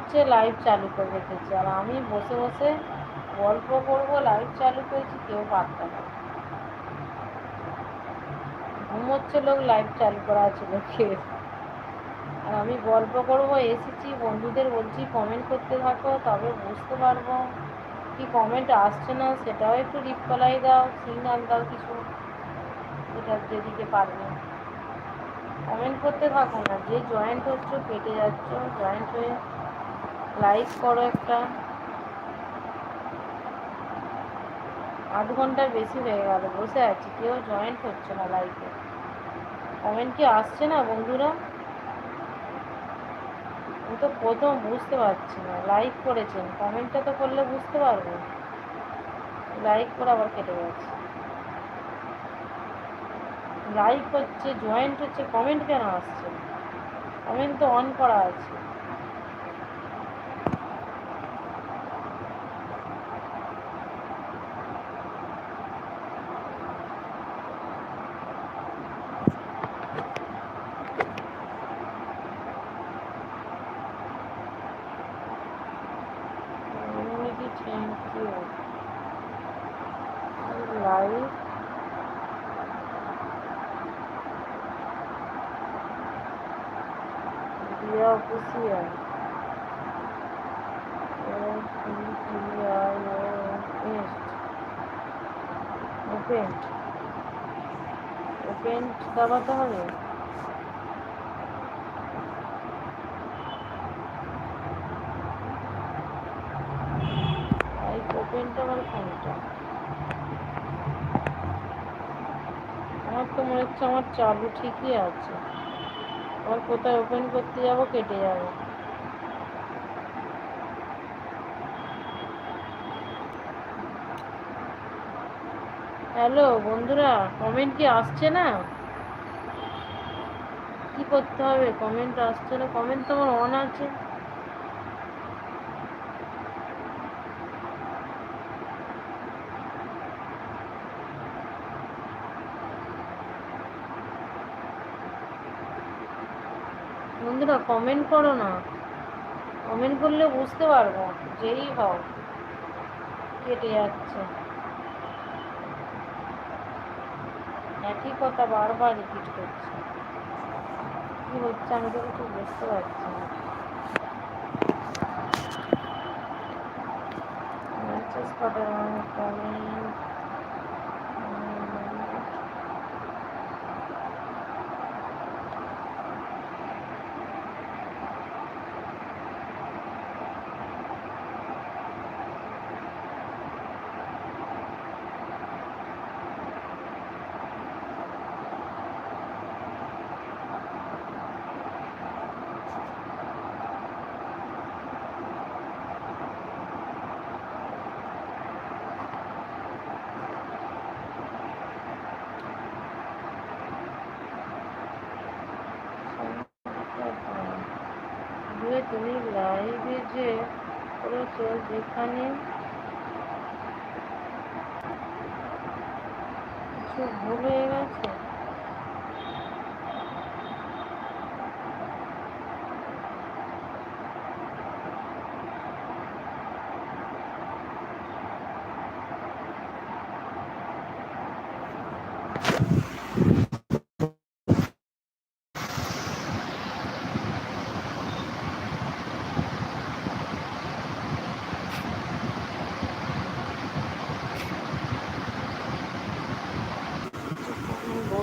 ঘুমোচ্ছে লাইভ চালু করে রেখেছে। আর আমি বসে বসে গল্প করব লাইভ চালু করেছি, কেউ পারত না। ঘুমোচ্ছে লোক লাইভ চালু করা আছে আর আমি গল্প করব, এসেছি, বন্ধুদের বলছি কমেন্ট করতে থাকো, তবে বুঝতে পারব কি কমেন্ট আসছে না, সেটাও একটু রিপ্লাই দাও সিগনাল দাও কিছু। এটা যেদিকে পারবে। কমেন্ট করতে থাকো না, যে জয়েন্ট হচ্ছে, কেটে যাচ্ছ জয়েন্ট হয়ে লাইক করো একটা। আধ ঘণ্টার বেশি হয়ে গেল, বসে আছি, কেউ জয়েন্ট হচ্ছে না লাইফে কমেন্ট কি আসছে না বন্ধুরা? আমি তো প্রথম বুঝতে পারছি না লাইক করেছেন কমেন্টটা তো করলে বুঝতে পারব। লাইক করে আবার কেটে যাচ্ছে। লাইক হচ্ছে জয়েন্ট হচ্ছে কমেন্ট কেন আসছে? কমেন্ট তো অন করা আছে thank you live official open open দাবাতে ওপেনটা আমার কোনটা আমার তো মনে হচ্ছে আমার চালু ঠিকই আছে আবার কোথায় ওপেন করতে যাব, কেটে যাবে। হ্যালো বন্ধুরা কমেন্ট কি আসছে না? কি করতে হবে? কমেন্ট আসছে না কমেন্ট তো আমার অন আছে। বন্ধুরা কমেন্ট করো না। কমেন্ট করলে বুঝতে পারব যেই হও কেটে যাচ্ছে। একই কথা বারবার রিপিট করছে। কি হচ্ছে আমি তো কিছু বুঝতে পারছি না। কমেন্ট তুমি লাইভে যে করেছ যেখানে কিছু ভুল হয়ে গেছে?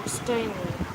stony.